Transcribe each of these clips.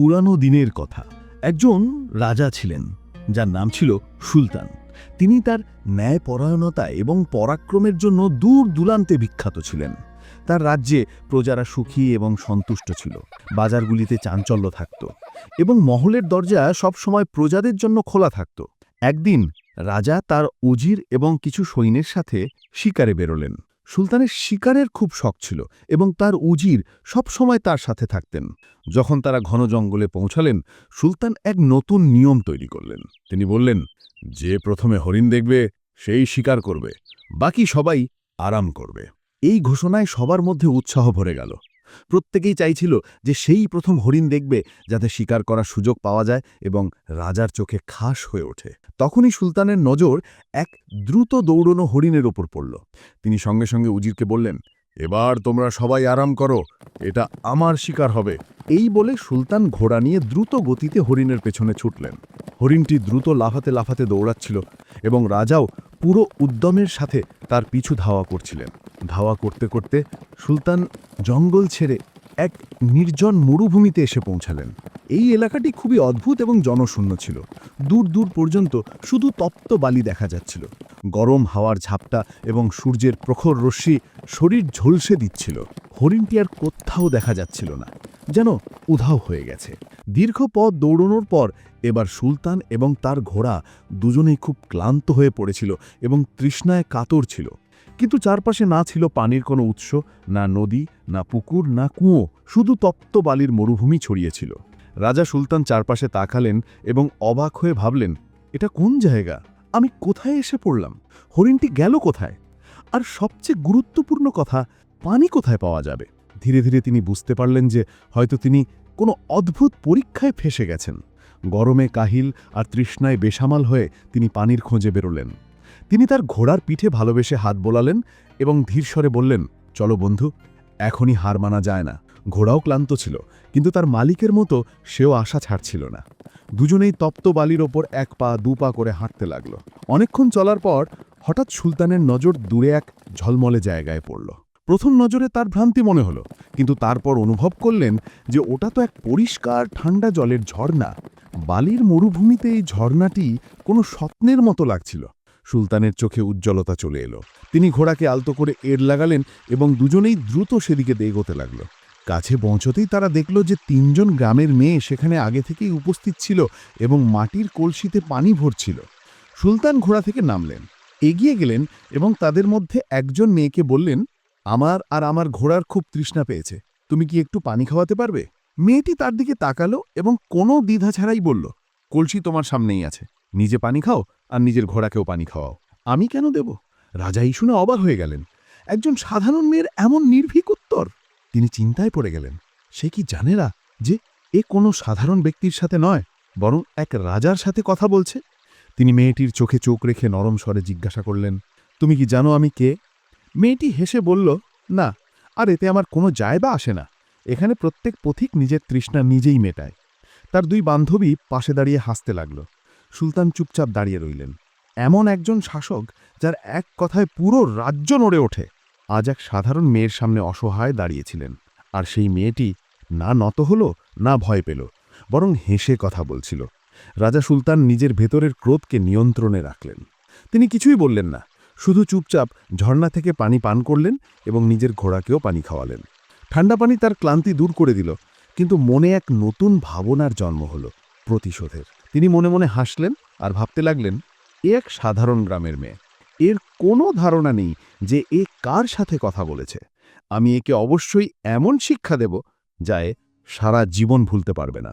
পুরানো দিনের কথা। একজন রাজা ছিলেন, যার নাম ছিল সুলতান। তিনি তার ন্যায়পরায়ণতা এবং পরাক্রমের জন্য দূর দূরান্তে বিখ্যাত ছিলেন। তার রাজ্যে প্রজারা সুখী এবং সন্তুষ্ট ছিল, বাজারগুলিতে চাঞ্চল্য থাকত এবং মহলের দরজা সবসময় প্রজাদের জন্য খোলা থাকত। একদিন রাজা তার উজির এবং কিছু সৈন্যের সাথে শিকারে বেরোলেন। সুলতানের শিকারের খুব শখ ছিল এবং তার উজির সবসময় তার সাথে থাকতেন। যখন তারা ঘন জঙ্গলে পৌঁছালেন, সুলতান এক নতুন নিয়ম তৈরি করলেন। তিনি বললেন, যে প্রথমে হরিণ দেখবে, সেই শিকার করবে, বাকি সবাই আরাম করবে। এই ঘোষণায় সবার মধ্যে উৎসাহ ভরে গেল। প্রত্যেকেই চাইছিল যে সেই প্রথম হরিণ দেখবে যাতে শিকার করার সুযোগ পাওয়া যায় এবং রাজার চোখে খাস হয়ে ওঠে। তখনই সুলতানের নজর এক দ্রুত দৌড়নো হরিণের ওপর পড়ল। তিনি সঙ্গে সঙ্গে উজিরকে বললেন, এবার তোমরা সবাই আরাম করো, এটা আমার শিকার হবে। এই বলে সুলতান ঘোড়া নিয়ে দ্রুত গতিতে হরিণের পেছনে ছুটলেন। হরিণটি দ্রুত লাফাতে লাফাতে দৌড়াচ্ছিল এবং রাজাও পুরো উদ্যমের সাথে তার পিছু ধাওয়া করছিলেন। ধাওয়া করতে করতে সুলতান জঙ্গল ছেড়ে এক নির্জন মরুভূমিতে এসে পৌঁছালেন। এই এলাকাটি খুবই অদ্ভুত এবং জনশূন্য ছিল। দূর দূর পর্যন্ত শুধু তপ্ত বালি দেখা যাচ্ছিল। গরম হাওয়ার ঝাপটা এবং সূর্যের প্রখর রশ্মি শরীর ঝলসে দিচ্ছিল। হরিণটি আর কোথাও দেখা যাচ্ছিল না। যেন উধাও হয়ে গেছে। দীর্ঘ পথ দৌড়ানোর পর এবার সুলতান এবং তার ঘোড়া দুজনেই খুব ক্লান্ত হয়ে পড়েছিল এবং তৃষ্ণায় কাতর ছিল। কিন্তু চারপাশে না ছিল পানির কোনো উৎস, না নদী, না পুকুর, না কুঁয়ো, শুধু তপ্ত বালির মরুভূমি ছড়িয়েছিল রাজা সুলতান চারপাশে তাকালেন এবং অবাক হয়ে ভাবলেন, এটা কোন জায়গা? আমি কোথায় এসে পড়লাম? হরিণটি গেল কোথায়? আর সবচেয়ে গুরুত্বপূর্ণ কথা, পানি কোথায় পাওয়া যাবে? ধীরে ধীরে তিনি বুঝতে পারলেন যে হয়তো তিনি কোনো অদ্ভুত পরীক্ষায় ফেসে গেছেন। গরমে কাহিল আর তৃষ্ণায় বেসামাল হয়ে তিনি পানির খোঁজে বেরোলেন। তিনি তার ঘোড়ার পিঠে ভালোবেসে হাত বোলালেন এবং ধীরস্বরে বললেন, চলো বন্ধু, এখনই হার মানা যায় না। ঘোড়াও ক্লান্ত ছিল, কিন্তু তার মালিকের মতো সেও আশা ছাড়ছিল না। দুজনেই তপ্ত বালির ওপর এক পা, দু পা করে হাঁটতে লাগল। অনেকক্ষণ চলার পর হঠাৎ সুলতানের নজর দূরে এক ঝলমলে জায়গায় পড়ল। প্রথম নজরে তার ভ্রান্তি মনে হলো, কিন্তু তারপর অনুভব করলেন যে ওটা তো এক পরিষ্কার ঠান্ডা জলের ঝর্ণা। বালির মরুভূমিতে এই ঝর্ণাটি কোনো স্বপ্নের মতো লাগছিল। সুলতানের চোখে উজ্জ্বলতা চলে এলো। তিনি ঘোড়াকে আলতো করে এর লাগালেন এবং দুজনেই দ্রুত সেদিকে এগোতে লাগল। কাছে পৌঁছতেই তারা দেখল যে তিনজন গ্রামের মেয়ে সেখানে আগে থেকেই উপস্থিত ছিল এবং মাটির কলসিতে পানি ভরছিল। সুলতান ঘোড়া থেকে নামলেন, এগিয়ে গেলেন এবং তাদের মধ্যে একজন মেয়েকে বললেন আমার আর আমার ঘোড়ার খুব তৃষ্ণা পেয়েছে। তুমি কি একটু পানি খাওয়াতে পারবে? মেয়েটি তার দিকে তাকালো এবং কোনো দ্বিধা ছাড়াই বলল, কলসি তোমার সামনেই আছে। নিজে পানি খাও আর নিজের ঘোড়াকেও পানি খাওয়াও। আমি কেন দেব? রাজা এই শুনে অবাক হয়ে গেলেন। একজন সাধারণ মেয়ের এমন নির্ভীক উত্তর? তিনি চিন্তায় পড়ে গেলেন। সে কি জানে না যে এ কোনো সাধারণ ব্যক্তির সাথে নয়, বরং এক রাজার সাথে কথা বলছে? তিনি মেয়েটির চোখে চোখ রেখে নরম স্বরে জিজ্ঞাসা করলেন, তুমি কি জানো আমি কে? মেয়েটি হেসে বলল, না, আর এতে আমার কোনো যায় বা আসে না। এখানে প্রত্যেক পথিক নিজের তৃষ্ণা নিজেই মেটায়। তার দুই বান্ধবী পাশে দাঁড়িয়ে হাসতে লাগল। সুলতান চুপচাপ দাঁড়িয়ে রইলেন। এমন একজন শাসক যার এক কথায় পুরো রাজ্য নড়ে ওঠে। আজ এক সাধারণ মেয়ের সামনে অসহায় দাঁড়িয়েছিলেন, আর সেই মেয়েটি না নত হল, না ভয় পেল, বরং হেসে কথা বলছিল। রাজা সুলতান নিজের ভেতরের ক্রোধকে নিয়ন্ত্রণে রাখলেন। তিনি কিছুই বললেন না শুধু চুপচাপ ঝর্ণা থেকে পানি পান করলেন এবং নিজের ঘোড়াকেও পানি খাওয়ালেন। ঠান্ডা পানি তার ক্লান্তি দূর করে দিল, কিন্তু মনে এক নতুন ভাবনার জন্ম হল প্রতিশোধের। তিনি মনে মনে হাসলেন আর ভাবতে লাগলেন, এ এক সাধারণ গ্রামের মেয়ে। এর কোনো ধারণা নেই যে এ কার সাথে কথা বলেছে। আমি একে অবশ্যই এমন শিক্ষা দেব যা এ সারা জীবন ভুলতে পারবে না।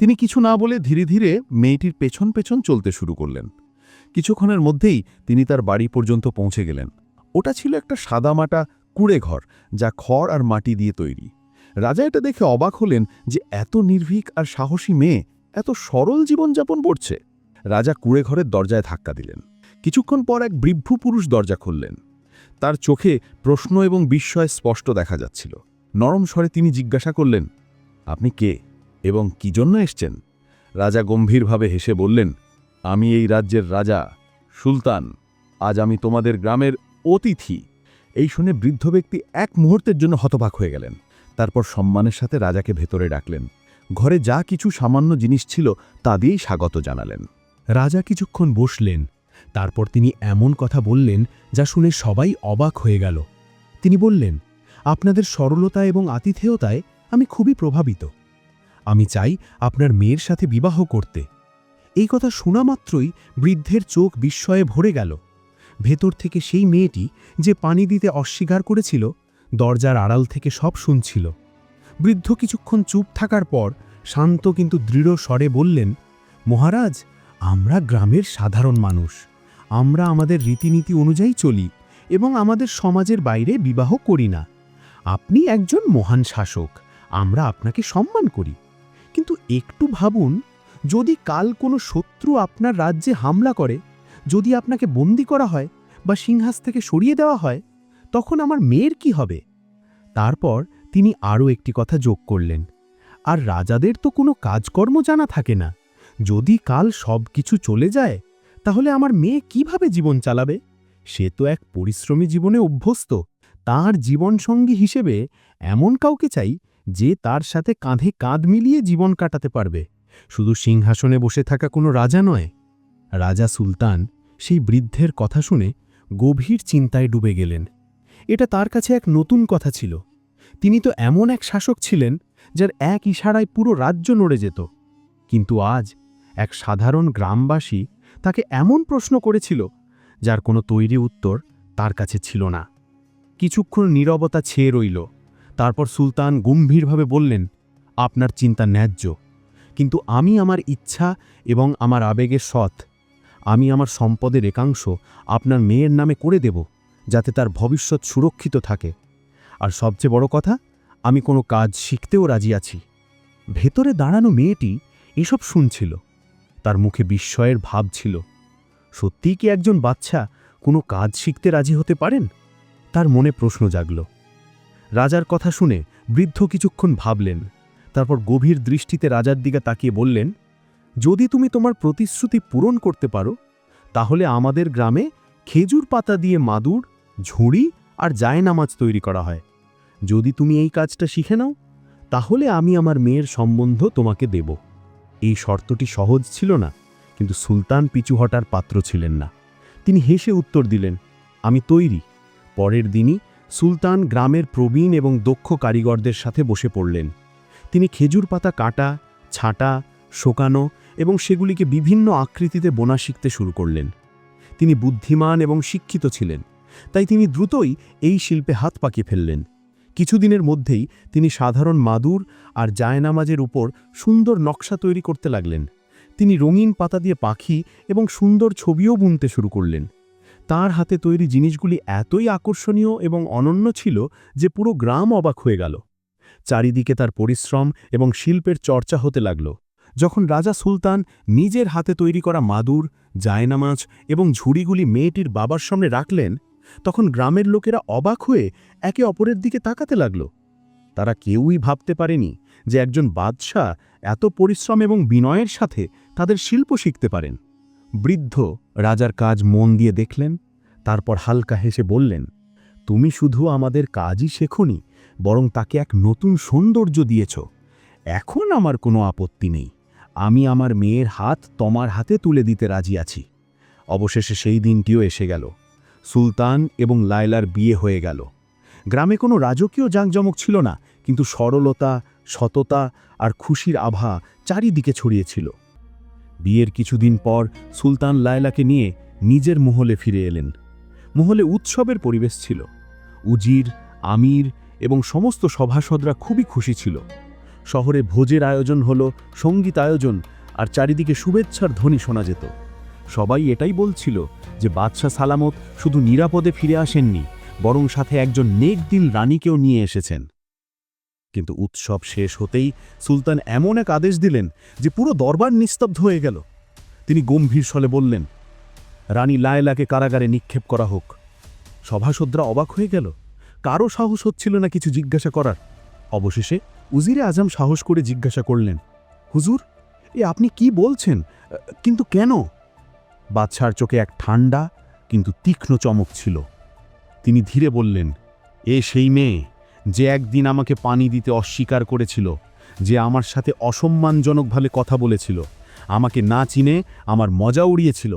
তিনি কিছু না বলে ধীরে ধীরে মেয়েটির পেছন পেছন চলতে শুরু করলেন। কিছুক্ষণের মধ্যেই তিনি তার বাড়ি পর্যন্ত পৌঁছে গেলেন। ওটা ছিল একটা সাদামাটা কুড়ে ঘর, যা খড় আর মাটি দিয়ে তৈরি। রাজা এটা দেখে অবাক হলেন যে এত নির্ভীক আর সাহসী মেয়ে এত সরল জীবনযাপন করছে। রাজা কুড়ে ঘরের দরজায় ধাক্কা দিলেন। কিছুক্ষণ পর এক বৃদ্ধ পুরুষ দরজা খুললেন। তার চোখে প্রশ্ন এবং বিস্ময় স্পষ্ট দেখা যাচ্ছিল। নরম স্বরে তিনি জিজ্ঞাসা করলেন, আপনি কে এবং কি জন্য এসছেন? রাজা গম্ভীরভাবে হেসে বললেন আমি এই রাজ্যের রাজা, সুলতান। আজ আমি তোমাদের গ্রামের অতিথি। এই শুনে বৃদ্ধ ব্যক্তি এক মুহূর্তের জন্য হতবাক হয়ে গেলেন। তারপর সম্মানের সাথে রাজাকে ভেতরে ডাকলেন। ঘরে যা কিছু সামান্য জিনিস ছিল, তা দিয়েই স্বাগত জানালেন। রাজা কিছুক্ষণ বসলেন। তারপর তিনি এমন কথা বললেন, যা শুনে সবাই অবাক হয়ে গেল। তিনি বললেন, আপনাদের সরলতা এবং আতিথেয়তায় আমি খুবই প্রভাবিত। আমি চাই আপনার মেয়ের সাথে বিবাহ করতে। এই কথা শোনা মাত্রই বৃদ্ধের চোখ বিস্ময়ে ভরে গেল। ভেতর থেকে সেই মেয়েটি যে পানি দিতে অস্বীকার করেছিল, দরজার আড়াল থেকে সব শুনছিল। বৃদ্ধ কিছুক্ষণ চুপ থাকার পর শান্ত কিন্তু দৃঢ় স্বরে বললেন, মহারাজ, আমরা গ্রামের সাধারণ মানুষ। আমরা আমাদের রীতিনীতি অনুযায়ী চলি এবং আমাদের সমাজের বাইরে বিবাহ করি না। আপনি একজন মহান শাসক, আমরা আপনাকে সম্মান করি। কিন্তু একটু ভাবুন যদি কাল কোনো শত্রু আপনার রাজ্যে হামলা করে, যদি আপনাকে বন্দি করা হয় বা সিংহাস থেকে সরিয়ে দেওয়া হয়, তখন আমার মেয়ের কি হবে? তারপর তিনি আরও একটি কথা যোগ করলেন, আর রাজাদের তো কোনো কাজকর্ম জানা থাকে না। যদি কাল সব কিছু চলে যায়, তাহলে আমার মেয়ে কীভাবে জীবন চালাবে? সে তো এক পরিশ্রমী জীবনে অভ্যস্ত। তার জীবনসঙ্গী হিসেবে এমন কাউকে চাই যে তার সাথে কাঁধে কাঁধ মিলিয়ে জীবন কাটাতে পারবে। শুধু সিংহাসনে বসে থাকা কোনো রাজা নয়, রাজা সুলতান সেই বৃদ্ধের কথা শুনে গভীর চিন্তায় ডুবে গেলেন। এটা তার কাছে এক নতুন কথা ছিল। তিনি তো এমন এক শাসক ছিলেন যার এক ইশারায় পুরো রাজ্য নড়ে যেত। কিন্তু আজ এক সাধারণ গ্রামবাসী তাকে এমন প্রশ্ন করেছিল যার কোনো তৈরি উত্তর তার কাছে ছিল না। কিছুক্ষণ নীরবতা ছেয়ে রইল। তারপর সুলতান গম্ভীরভাবে বললেন, আপনার চিন্তা ন্যায্য। কিন্তু আমি আমার ইচ্ছা এবং আমার আবেগের সৎ। আমি আমার সম্পদের একাংশ আপনার মেয়ের নামে করে দেব, যাতে তার ভবিষ্যৎ সুরক্ষিত থাকে। আর সবচেয়ে বড় কথা, আমি কোনো কাজ শিখতেও রাজি আছি। ভেতরে দাঁড়ানো মেয়েটি এসব শুনছিল। তার মুখে বিস্ময়ের ভাব ছিল। সত্যিই কি একজন বাচ্চা কোনো কাজ শিখতে রাজি হতে পারেন? তার মনে প্রশ্ন জাগল। রাজার কথা শুনে বৃদ্ধ কিছুক্ষণ ভাবলেন। তারপর গভীর দৃষ্টিতে রাজার দিকে তাকিয়ে বললেন, যদি তুমি তোমার প্রতিশ্রুতি পূরণ করতে পারো, তাহলে আমাদের গ্রামে খেজুর পাতা দিয়ে মাদুর, ঝুড়ি আর জায়নামাজ তৈরি করা হয়। যদি তুমি এই কাজটা শিখে নাও, তাহলে আমি আমার মেয়ের সম্বন্ধ তোমাকে দেব। এই শর্তটি সহজ ছিল না, কিন্তু সুলতান পিছু হটার পাত্র ছিলেন না। তিনি হেসে উত্তর দিলেন, আমি তৈরি। পরের দিনই সুলতান গ্রামের প্রবীণ এবং দক্ষ কারিগরদের সাথে বসে পড়লেন। তিনি খেজুর পাতা কাটা, ছাঁটা, শোকানো এবং সেগুলিকে বিভিন্ন আকৃতিতে বোনা শিখতে শুরু করলেন। তিনি বুদ্ধিমান এবং শিক্ষিত ছিলেন, তাই তিনি দ্রুতই এই শিল্পে হাত পাকিয়ে ফেললেন। কিছুদিনের মধ্যেই তিনি সাধারণ মাদুর আর জায়নামাজের উপর সুন্দর নকশা তৈরি করতে লাগলেন। তিনি রঙিন পাতা দিয়ে পাখি এবং সুন্দর ছবিও বুনতে শুরু করলেন। তার হাতে তৈরি জিনিসগুলি এতই আকর্ষণীয় এবং অনন্য ছিল যে পুরো গ্রাম অবাক হয়ে গেল। চারিদিকে তার পরিশ্রম এবং শিল্পের চর্চা হতে লাগল। যখন রাজা সুলতান নিজের হাতে তৈরি করা মাদুর জায়নামাজ এবং ঝুড়িগুলি মেয়েটির বাবার সামনে রাখলেন, তখন গ্রামের লোকেরা অবাক হয়ে একে অপরের দিকে তাকাতে লাগল। তারা কেউই ভাবতে পারেনি যে একজন বাদশাহ এত পরিশ্রম এবং বিনয়ের সাথে তাদের শিল্প শিখতে পারেন। বৃদ্ধ রাজার কাজ মন দিয়ে দেখলেন, তারপর হালকা হেসে বললেন, তুমি শুধু আমাদের কাজই শেখনি বরং তাকে এক নতুন সৌন্দর্য দিয়েছ। এখন আমার কোনো আপত্তি নেই। আমি আমার মেয়ের হাত তোমার হাতে তুলে দিতে রাজি আছি। অবশেষে সেই দিনটিও এসে গেল। সুলতান এবং লায়লার বিয়ে হয়ে গেল। গ্রামে কোনো রাজকীয় জাঁকজমক ছিল না, কিন্তু সরলতা, সততা আর খুশির আভা চারিদিকে ছড়িয়েছিল বিয়ের কিছুদিন পর সুলতান লায়লাকে নিয়ে নিজের মহলে ফিরে এলেন। মহলে উৎসবের পরিবেশ ছিল। উজির, আমির এবং সমস্ত সভাসদরা খুবই খুশি ছিল। শহরে ভোজের আয়োজন হলো, সংগীত আয়োজন, আর চারিদিকে শুভেচ্ছার ধ্বনি শোনা যেত। সবাই এটাই বলছিল যে বাদশাহ সালামত শুধু নিরাপদে ফিরে আসেননি, বরং সাথে একজন নেকদিল রানীকেও নিয়ে এসেছেন। কিন্তু উৎসব শেষ হতেই সুলতান এমন এক আদেশ দিলেন যে পুরো দরবার নিস্তব্ধ হয়ে গেল। তিনি গম্ভীর স্বলে বললেন, রানী লায়লাকে কারাগারে নিক্ষেপ করা হোক। সভাসদরা অবাক হয়ে গেল। কারও সাহস হচ্ছিল না কিছু জিজ্ঞাসা করার। অবশেষে উজিরে আজম সাহস করে জিজ্ঞাসা করলেন, হুজুর, এ আপনি কি বলছেন? কিন্তু কেন? বাদশার চোখে এক ঠান্ডা কিন্তু তীক্ষ্ণ চমক ছিল। তিনি ধীরে বললেন, এ সেই মেয়ে, যে একদিন আমাকে পানি দিতে অস্বীকার করেছিল, যে আমার সাথে অসম্মানজনকভাবে কথা বলেছিল, আমাকে না চিনে আমার মজা উড়িয়েছিল।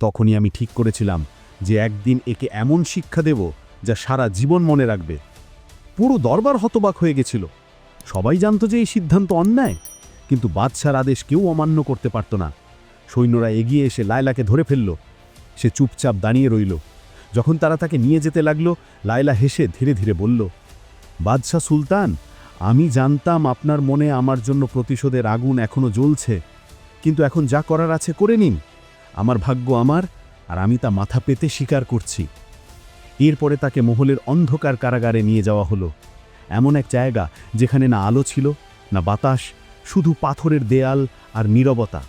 তখনই আমি ঠিক করেছিলাম যে একদিন একে এমন শিক্ষা দেব যা সারা জীবন মনে রাখবে। পুরো দরবার হতবাক হয়ে গেছিল। সবাই জানত যে এই সিদ্ধান্ত অন্যায়, কিন্তু বাদশার আদেশ কেউ অমান্য করতে পারত না। সৈন্যরা এগিয়ে এসে লায়লাকে ধরে ফেলল। সে চুপচাপ দাঁড়িয়ে রইল। যখন তারা তাকে নিয়ে যেতে লাগল, লায়লা হেসে ধীরে ধীরে বলল, বাদশাহ সুলতান, আমি জানতাম আপনার মনে আমার জন্য প্রতিশোধের আগুন এখনও জ্বলছে, কিন্তু এখন যা করার আছে করে নিন। আমার ভাগ্য আমার, আর আমি তা মাথা পেতে স্বীকার করছি। এরপরে তাকে মহলের অন্ধকার কারাগারে নিয়ে যাওয়া হলো। এমন এক জায়গা যেখানে না আলো ছিল, না বাতাস, শুধু পাথরের দেয়াল আর নীরবতা।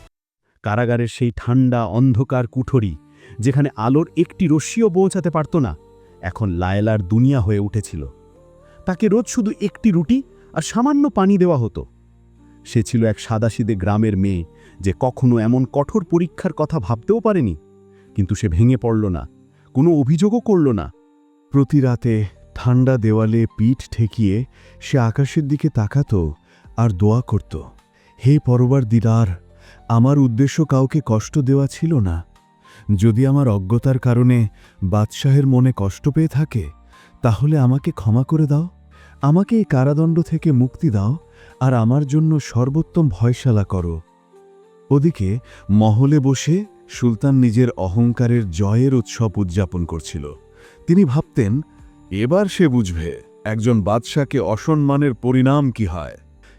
কারাগারের সেই ঠান্ডা, অন্ধকার কুঠরি, যেখানে আলোর একটি রশ্মিও পৌঁছাতে পারত না, এখন লায়লার দুনিয়া হয়ে উঠেছিল। তাকে রোজ শুধু একটি রুটি আর সামান্য পানি দেওয়া হতো। সে ছিল এক সাদাসিদে গ্রামের মেয়ে, যে কখনো এমন কঠোর পরীক্ষার কথা ভাবতেও পারেনি, কিন্তু সে ভেঙে পড়ল না। কোনো অভিযোগও করল না। প্রতি রাতে ঠান্ডা দেওয়ালে পিঠ ঠেকিয়ে সে আকাশের দিকে তাকাতো আর দোয়া করত, হে পরবার দিদার আমার উদ্দেশ্য কাউকে কষ্ট দেওয়া ছিল না। যদি আমার অজ্ঞতার কারণে বাদশাহের মনে কষ্ট পেয়ে থাকে, তাহলে আমাকে ক্ষমা করে দাও। আমাকে এই কারাদণ্ড থেকে মুক্তি দাও আর আমার জন্য সর্বোত্তম ভয়শালা করো। ওদিকে মহলে বসে সুলতান নিজের অহংকারের জয়ের উৎসব উদযাপন করছিল। তিনি ভাবতেন, এবার সে বুঝবে একজন বাদশাকে অসম্মানের পরিণাম কি হয়।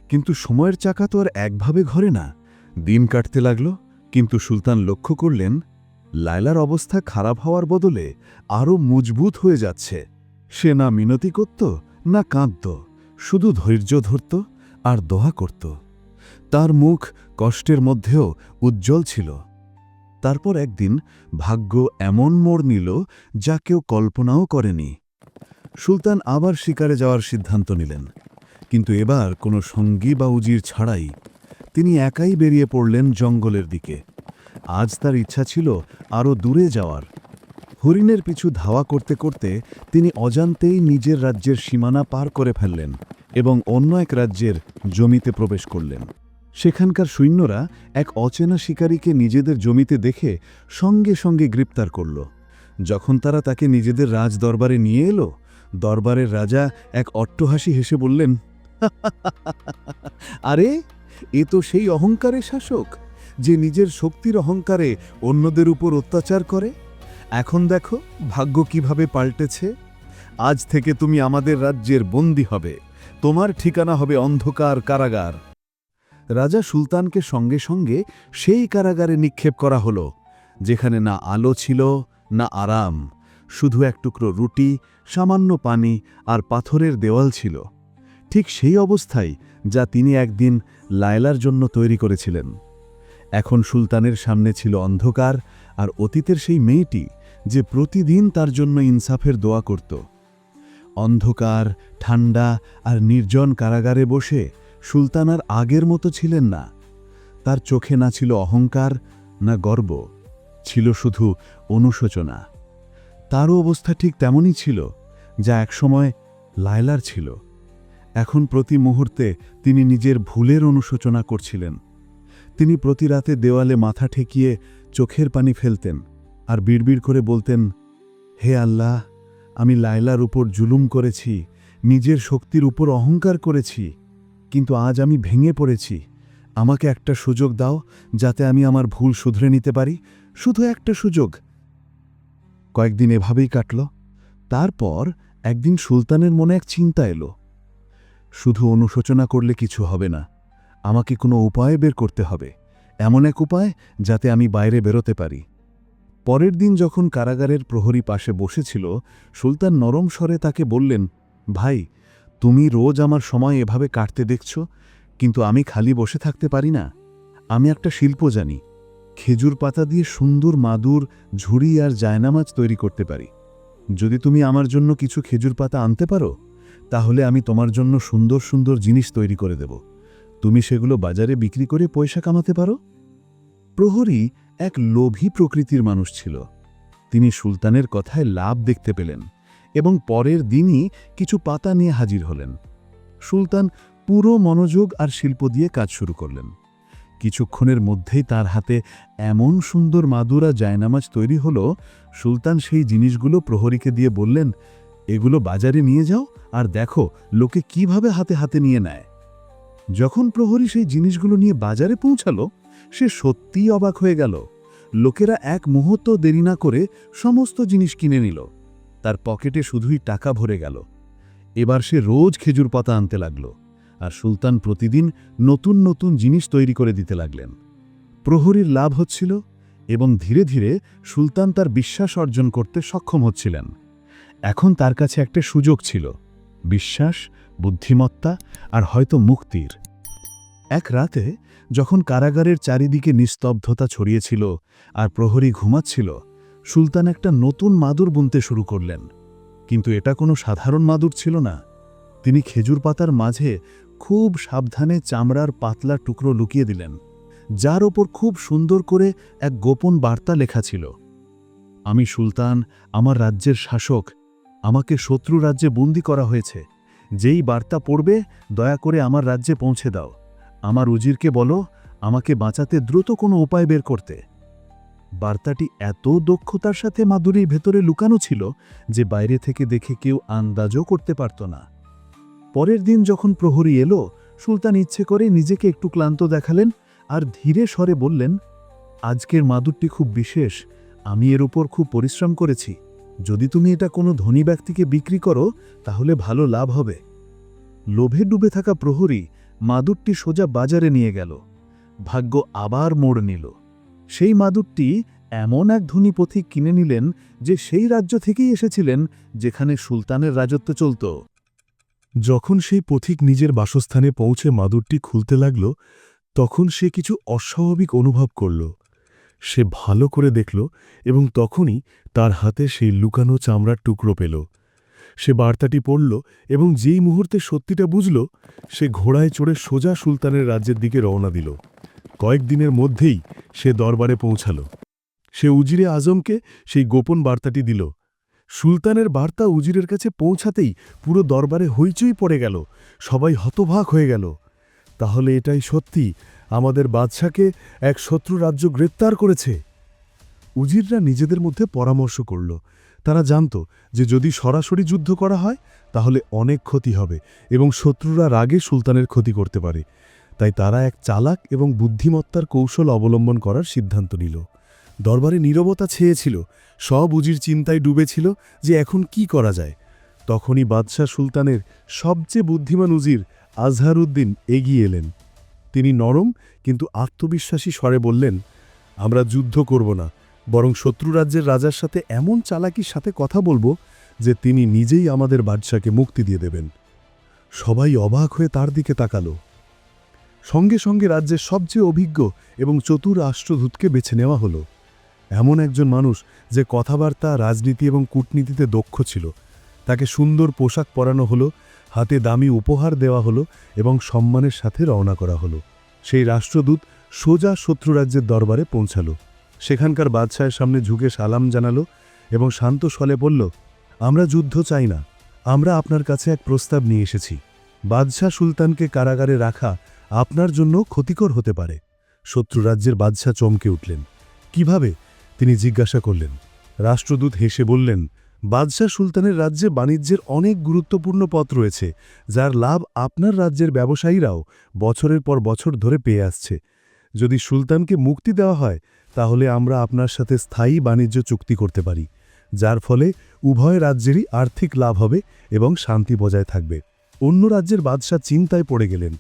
কিন্তু সময়ের চাকা তো আর একভাবে ঘরে না। দিন কাটতে লাগল, কিন্তু সুলতান লক্ষ্য করলেন, লায়লার অবস্থা খারাপ হওয়ার বদলে আরও মজবুত হয়ে যাচ্ছে। সে না মিনতি করত, না কাঁদত, শুধু ধৈর্য ধরত আর দোয়া করত। তার মুখ কষ্টের মধ্যেও উজ্জ্বল ছিল। তারপর একদিন ভাগ্য এমন মোড় নিল যা কেউ কল্পনাও করেনি। সুলতান আবার শিকারে যাওয়ার সিদ্ধান্ত নিলেন। কিন্তু এবার কোনো সঙ্গী বা উজির ছাড়াই তিনি একাই বেরিয়ে পড়লেন জঙ্গলের দিকে। আজ তার ইচ্ছা ছিল আরও দূরে যাওয়ার। হরিণের পিছু ধাওয়া করতে করতে তিনি অজান্তেই নিজের রাজ্যের সীমানা পার করে ফেললেন এবং অন্য এক রাজ্যের জমিতে প্রবেশ করলেন। সেখানকার সৈন্যরা এক অচেনা শিকারীকে নিজেদের জমিতে দেখে সঙ্গে সঙ্গে গ্রেপ্তার করল। যখন তারা তাকে নিজেদের রাজ দরবারে নিয়ে এলো, দরবারের রাজা এক অট্টহাসি হেসে বললেন আরে, এ তো সেই অহংকারের শাসক, যে নিজের শক্তির অহংকারে অন্যদের উপর অত্যাচার করে। এখন দেখো ভাগ্য কীভাবে পাল্টেছে। আজ থেকে তুমি আমাদের রাজ্যের বন্দী হবে। তোমার ঠিকানা হবে অন্ধকার কারাগার। রাজা সুলতানকে সঙ্গে সঙ্গে সেই কারাগারে নিক্ষেপ করা হলো, যেখানে না আলো ছিল, না আরাম, শুধু এক টুকরো রুটি, সামান্য পানি আর পাথরের দেওয়াল ছিল। ঠিক সেই অবস্থায় যা তিনি একদিন লায়লার জন্য তৈরি করেছিলেন। এখন সুলতানের সামনে ছিল অন্ধকার আর অতীতের সেই মেয়েটি যে প্রতিদিন তার জন্য ইনসাফের দোয়া করত। অন্ধকার, ঠান্ডা আর নির্জন কারাগারে বসে সুলতান আর আগের মতো ছিলেন না। তার চোখে না ছিল অহংকার, না গর্ব, ছিল শুধু অনুশোচনা। তারও অবস্থা ঠিক তেমনই ছিল, যা একসময় লায়লার ছিল। এখন প্রতি মুহূর্তে তিনি নিজের ভুলের অনুশোচনা করছিলেন। তিনি প্রতি রাতে দেওয়ালে মাথা ঠেকিয়ে চোখের পানি ফেলতেন আর বিড়বিড় করে বলতেন, হে আল্লাহ, আমি লায়লার উপর জুলুম করেছি, নিজের শক্তির উপর অহংকার করেছি। কিন্তু আজ আমি ভেঙে পড়েছি। আমাকে একটা সুযোগ দাও যাতে আমি আমার ভুল শুধরে নিতে পারি। শুধু একটা সুযোগ। কয়েকদিন এভাবেই কাটল। তারপর একদিন সুলতানের মনে এক চিন্তা এলো। শুধু অনুশোচনা করলে কিছু হবে না। আমাকে কোনো উপায় বের করতে হবে। এমন এক উপায় যাতে আমি বাইরে বেরোতে পারি। পরের দিন যখন কারাগারের প্রহরী পাশে বসেছিল, সুলতান নরম স্বরে তাকে বললেন, ভাই তুমি রোজ আমার সময় এভাবে কাটতে দেখছ, কিন্তু আমি খালি বসে থাকতে পারি না। আমি একটা শিল্প জানি, খেজুর পাতা দিয়ে সুন্দর মাদুর, ঝুড়ি আর জায়নামাজ তৈরি করতে পারি। যদি তুমি আমার জন্য কিছু খেজুর পাতা আনতে পারো, তাহলে আমি তোমার জন্য সুন্দর সুন্দর জিনিস তৈরি করে দেব। তুমি সেগুলো বাজারে বিক্রি করে পয়সা কামাতে পারো। প্রহরী এক লোভী প্রকৃতির মানুষ ছিল। তিনি সুলতানের কথায় লাভ দেখতে পেলেন। এবং পরের দিনই কিছু পাতা নিয়ে হাজির হলেন। সুলতান পুরো মনোযোগ আর শিল্প দিয়ে কাজ শুরু করলেন। কিছুক্ষণের মধ্যেই তার হাতে এমন সুন্দর মাদুরা জায়নামাজ তৈরি হলো, সুলতান সেই জিনিসগুলো প্রহরীকে দিয়ে বললেন, এগুলো বাজারে নিয়ে যাও আর দেখো লোকে কীভাবে হাতে হাতে নিয়ে নেয়। যখন প্রহরী সেই জিনিসগুলো নিয়ে বাজারে পৌঁছালো, সে সত্যিই অবাক হয়ে গেল। লোকেরা এক মুহূর্ত দেরি না করে সমস্ত জিনিস কিনে নিল। তার পকেটে শুধুই টাকা ভরে গেল। এবার সে রোজ খেজুর পাতা আনতে লাগল আর সুলতান প্রতিদিন নতুন নতুন জিনিস তৈরি করে দিতে লাগলেন। প্রহরীর লাভ হচ্ছিল এবং ধীরে ধীরে সুলতান তার বিশ্বাস অর্জন করতে সক্ষম হচ্ছিলেন। এখন তার কাছে একটা সুযোগ ছিল, বিশ্বাস, বুদ্ধিমত্তা আর হয়তো মুক্তির। এক রাতে যখন কারাগারের চারিদিকে নিস্তব্ধতা ছড়িয়েছিল আর প্রহরী ঘুমাচ্ছিল সুলতান একটা নতুন মাদুর বুনতে শুরু করলেন। কিন্তু এটা কোনো সাধারণ মাদুর ছিল না। তিনি খেজুর পাতার মাঝে খুব সাবধানে চামড়ার পাতলা টুকরো লুকিয়ে দিলেন, যার ওপর খুব সুন্দর করে এক গোপন বার্তা লেখা ছিল। আমি সুলতান, আমার রাজ্যের শাসক। আমাকে শত্রু রাজ্যে বন্দি করা হয়েছে। যেই বার্তা পড়বে, দয়া করে আমার রাজ্যে পৌঁছে দাও। আমার উজিরকে বলো, আমাকে বাঁচাতে দ্রুত কোনো উপায় বের করতে। বার্তাটি এত দক্ষতার সাথে মাদুরির ভেতরে লুকানো ছিল যে বাইরে থেকে দেখে কেউ আন্দাজও করতে পারত না। পরের দিন যখন প্রহরী এলো, সুলতান ইচ্ছে করে নিজেকে একটু ক্লান্ত দেখালেন আর ধীরে স্বরে বললেন, আজকের মাদুরটি খুব বিশেষ, আমি এর উপর খুব পরিশ্রম করেছি। যদি তুমি এটা কোনো ধনী ব্যক্তিকে বিক্রি করো, তাহলে ভালো লাভ হবে। লোভে ডুবে থাকা প্রহরী মাদুরটি সোজা বাজারে নিয়ে গেল। ভাগ্য আবার মোড় নিল। সেই মাদুরটি এমন এক ধনী পথিক কিনে নিলেন যে সেই রাজ্য থেকেই এসেছিলেন যেখানে সুলতানের রাজত্ব চলত। যখন সেই পথিক নিজের বাসস্থানে পৌঁছে মাদুরটি খুলতে লাগল, তখন সে কিছু অস্বাভাবিক অনুভব করল। সে ভালো করে দেখল এবং তখনই তার হাতে সেই লুকানো চামড়ার টুকরো পেল। সে বার্তাটি পড়ল এবং যেই মুহূর্তে সত্যিটা বুঝল, সে ঘোড়ায় চড়ে সোজা সুলতানের রাজ্যের দিকে রওনা দিল। কয়েকদিনের মধ্যেই সে দরবারে পৌঁছাল। সে উজিরে আজমকে সেই গোপন বার্তাটি দিল। সুলতানের বার্তা উজিরের কাছে পৌঁছাতেই পুরো দরবারে হইচই পড়ে গেল, সবাই হতভাগ হয়ে গেল। তাহলে এটাই সত্যি, আমাদের বাদশাকে এক শত্রু রাজ্য গ্রেপ্তার করেছে? উজিররা নিজেদের মধ্যে পরামর্শ করল। তারা জানত যে যদি সরাসরি যুদ্ধ করা হয়, তাহলে অনেক ক্ষতি হবে এবং শত্রুরা রাগে সুলতানের ক্ষতি করতে পারে। তাই তারা এক চালাক এবং বুদ্ধিমত্তার কৌশল অবলম্বন করার সিদ্ধান্ত নিল। দরবারে নীরবতা ছেয়েছিল, সব উজির চিন্তায় ডুবেছিল যে এখন কি করা যায়। তখনই বাদশাহ সুলতানের সবচেয়ে বুদ্ধিমান উজির আজহারউদ্দিন এগিয়ে এলেন। তিনি নরম কিন্তু আত্মবিশ্বাসী স্বরে বললেন, আমরা যুদ্ধ করব না, বরং শত্রু রাজ্যের রাজার সাথে এমন চালাকির সাথে কথা বলব যে তিনি নিজেই আমাদের বাদশাকে মুক্তি দিয়ে দেবেন। সবাই অবাক হয়ে তার দিকে তাকালো। সঙ্গে সঙ্গে রাজ্যের সবচেয়ে অভিজ্ঞ এবং চতুর রাষ্ট্রদূতকে বেছে নেওয়া হলো। এমন একজন মানুষ যে কথাবার্তা, রাজনীতি এবং কূটনীতিতে দক্ষ ছিল। তাকে সুন্দর পোশাক পরানো হলো, হাতে দামি উপহার দেওয়া হলো এবং সম্মানের সাথে রওনা করা হলো। সেই রাষ্ট্রদূত সোজা শত্রুরাজ্যের দরবারে পৌঁছালো। সেখানকার বাদশাহের সামনে ঝুঁকে সালাম জানালো এবং শান্ত স্বলে বলল, আমরা যুদ্ধ চাই না। আমরা আপনার কাছে এক প্রস্তাব নিয়ে এসেছি। বাদশাহ সুলতানকে কারাগারে রাখা আপনার জন্য ক্ষতিকর হতে পারে। শত্রুরাজ্যের বাদশাহ চমকে উঠলেন। কীভাবে? তিনি জিজ্ঞাসা করলেন। রাষ্ট্রদূত হেসে বললেন, বাদশাহ সুলতানের রাজ্যে বাণিজ্যের অনেক গুরুত্বপূর্ণ পথ রয়েছে, যার লাভ আপনার রাজ্যের ব্যবসায়ীরাও বছরের পর বছর ধরে পেয়ে আসছে। যদি সুলতানকে মুক্তি দেওয়া হয়, তাহলে আমরা আপনার সাথে স্থায়ী বাণিজ্য চুক্তি করতে পারি, যার ফলে উভয় রাজ্যেরই আর্থিক লাভ হবে এবং শান্তি বজায় থাকবে। অন্য রাজ্যের বাদশাহ চিন্তায় পড়ে গেলেন।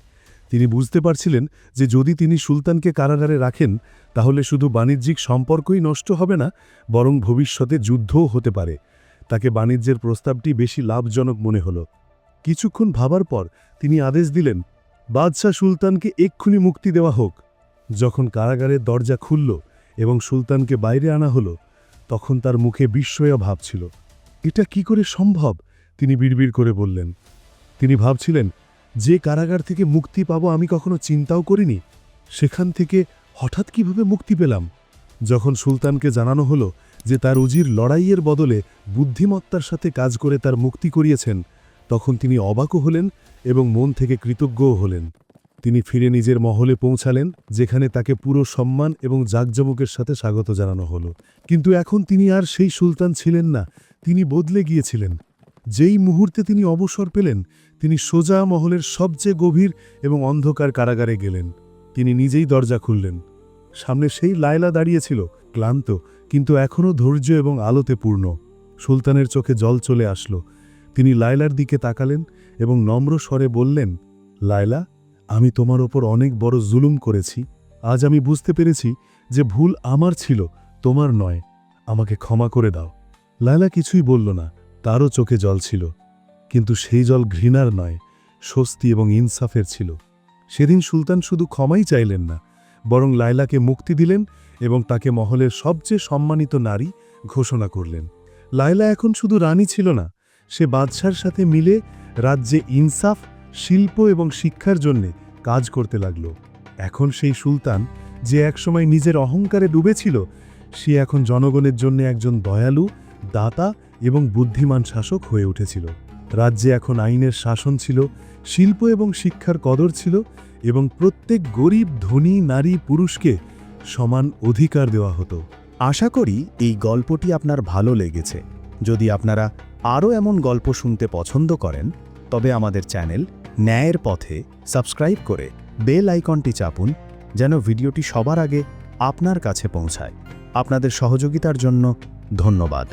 তিনি বুঝতে পারছিলেন যে যদি তিনি সুলতানকে কারাগারে রাখেন, তাহলে শুধু বাণিজ্যিক সম্পর্কই নষ্ট হবে না, বরং ভবিষ্যতে যুদ্ধও হতে পারে। তাকে বাণিজ্যের প্রস্তাবটি বেশি লাভজনক মনে হল। কিছুক্ষণ ভাবার পর তিনি আদেশ দিলেন, বাদশাহ সুলতানকে এক্ষুনি মুক্তি দেওয়া হোক। যখন কারাগারের দরজা খুলল এবং সুলতানকে বাইরে আনা হলো, তখন তার মুখে বিস্ময় ভাব ছিল। এটা কি করে সম্ভব? তিনি বিড়বিড় করে বললেন। তিনি ভাবছিলেন যে কারাগার থেকে মুক্তি পাব আমি কখনো চিন্তাও করিনি। সেখান থেকে হঠাৎ কীভাবে মুক্তি পেলাম? যখন সুলতানকে জানানো হলো যে তার উজির লড়াইয়ের বদলে বুদ্ধিমত্তার সাথে কাজ করে তার মুক্তি করিয়েছেন, তখন তিনি অবাকও হলেন এবং মন থেকে কৃতজ্ঞও হলেন। তিনি ফিরে নিজের মহলে পৌঁছালেন, যেখানে তাকে পুরো সম্মান এবং জাঁকজমকের সাথে স্বাগত জানানো হলো। কিন্তু এখন তিনি আর সেই সুলতান ছিলেন না, তিনি বদলে গিয়েছিলেন। যেই মুহূর্তে তিনি অবসর পেলেন, তিনি সোজা মহলের সবচেয়ে গভীর এবং অন্ধকার কারাগারে গেলেন। তিনি নিজেই দরজা খুললেন। সামনে সেই লায়লা দাঁড়িয়েছিল ক্লান্ত, কিন্তু এখনও ধৈর্য এবং আলোতে পূর্ণ। সুলতানের চোখে জল চলে আসলো। তিনি লায়লার দিকে তাকালেন এবং নম্র স্বরে বললেন, লায়লা, আমি তোমার ওপর অনেক বড় জুলুম করেছি। আজ আমি বুঝতে পেরেছি যে ভুল আমার ছিল, তোমার নয়। আমাকে ক্ষমা করে দাও। লায়লা কিছুই বলল না। তারও চোখে জল ছিল, কিন্তু সেই জল ঘৃণার নয়, স্বস্তি এবং ইনসাফের ছিল। সেদিন সুলতান শুধু ক্ষমাই চাইলেন না, বরং লায়লাকে মুক্তি দিলেন এবং তাকে মহলের সবচেয়ে সম্মানিত নারী ঘোষণা করলেন। লায়লা এখন শুধু রানী ছিল না, সে বাদশার সাথে মিলে রাজ্যে ইনসাফ, শিল্প এবং শিক্ষার জন্যে কাজ করতে লাগল। এখন সেই সুলতান যে একসময় নিজের অহংকারে ডুবেছিল, সে এখন জনগণের জন্য একজন দয়ালু, দাতা এবং বুদ্ধিমান শাসক হয়ে উঠেছিল। রাজ্যে এখন আইনের শাসন ছিল, শিল্প এবং শিক্ষার কদর ছিল এবং প্রত্যেক গরিব, ধনী, নারী, পুরুষকে সমান অধিকার দেওয়া হতো। আশা করি এই গল্পটি আপনার ভালো লেগেছে। যদি আপনারা আরও এমন গল্প শুনতে পছন্দ করেন, তবে আমাদের চ্যানেল ন্যায়ের পথে সাবস্ক্রাইব করে বেল আইকনটি চাপুন, যেন ভিডিওটি সবার আগে আপনার কাছে পৌঁছায়। আপনাদের সহযোগিতার জন্য ধন্যবাদ।